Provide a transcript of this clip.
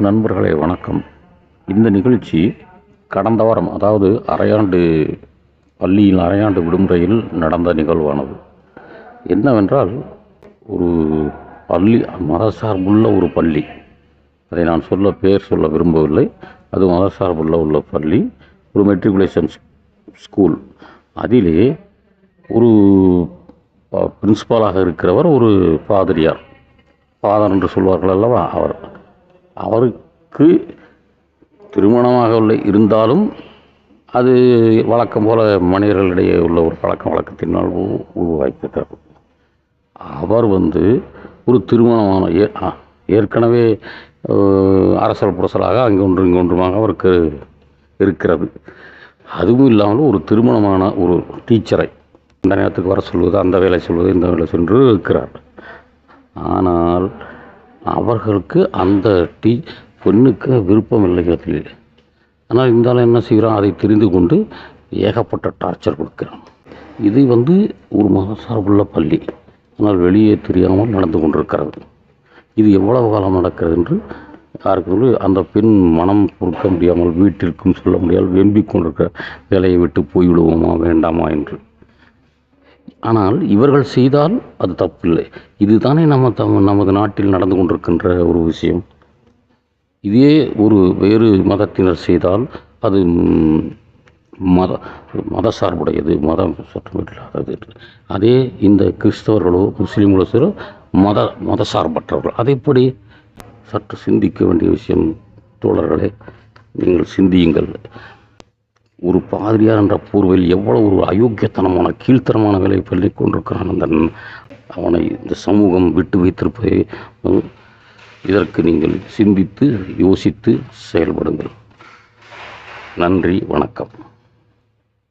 நண்பர்களே வணக்கம். இந்த நிகழ்ச்சி கடந்த வாரம் அதாவது அரையாண்டு பள்ளியில் அரையாண்டு விடுமுறையில் நடந்த நிகழ்வானது. என்னவென்றால் ஒரு பள்ளி மதசார்புள்ள ஒரு பள்ளி. அதை நான் சொல்ல பேர் சொல்ல விரும்பவில்லை. அது மதசார்புள்ள உள்ள பள்ளி ஒரு மெட்ரிகுலேஷன் ஸ்கூல் அதிலே ஒரு பிரின்சிபாலாக இருக்கிறவர் ஒரு பாதிரியார். ஃபாதர் என்று சொல்வார்கள் அல்லவா? அவர். அவருக்கு திருமணமாகவில்லை இருந்தாலும் அது வழக்கம் போல மனிதர்களிடையே உள்ள ஒரு பழக்க வழக்கத்தினால் உருவாக்கிட்டார் அவர் வந்து ஒரு திருமணமான ஏ ஆ, ஏற்கனவே அரசல் புரசலாக அங்கே ஒன்று இங்கே ஒன்றுமாக அவருக்கு இருக்கிறது. அதுவும் இல்லாமல் ஒரு திருமணமான ஒரு டீச்சரை இந்த நேரத்துக்கு வர சொல்வது அந்த வேலை சொல்வது இந்த வேலை சென்று இருக்கிறார். ஆனால் அவர்களுக்கு அந்த டீ பெண்ணுக்கு விருப்பம் இல்லை அதில் ஆனால் இருந்தாலும் என்ன செய்கிறான்? அதை தெரிந்து கொண்டு ஏகப்பட்ட டார்ச்சர் கொடுக்கிறான். இது வந்து ஒரு மதசார்புள்ள பள்ளி. ஆனால் வெளியே தெரியாமல் நடந்து கொண்டிருக்கிறது. இது எவ்வளவு காலம் நடக்கிறது என்று யாருக்கு அந்த பெண் மனம் பொறுக்க முடியாமல் வீட்டிற்கும் சொல்ல முடியாமல் வெம்பிக் கொண்டிருக்கிற வேலையை விட்டு போய்விடுவோமா வேண்டாமா என்று. ஆனால் இவர்கள் செய்தால் அது தப்பில்லை. இதுதானே நம்ம தம் நமது நாட்டில் நடந்து கொண்டிருக்கின்ற ஒரு விஷயம். இதே ஒரு வேறு மதத்தினர் செய்தால் அது மத மத சார்புடையது மதம் சட்டம் அதே இந்த கிறிஸ்தவர்களோ முஸ்லீம்களோ சில மத மத சார்பற்றவர்கள். அதை எப்படி சற்று சிந்திக்க வேண்டிய விஷயம் தோழர்களே நீங்கள் சிந்தியுங்கள். ஒரு பாதிரியார் என்ற போர்வையில் எவ்வளவு ஒரு அயோக்கியத்தனமான கீழ்த்தரமான வேலையை பள்ளி கொண்டிருக்கிறான் அந்த அவனை இந்த சமூகம் விட்டு வைத்திருப்பதை இதற்கு நீங்கள் சிந்தித்து யோசித்து செயல்படுங்கள். நன்றி வணக்கம்.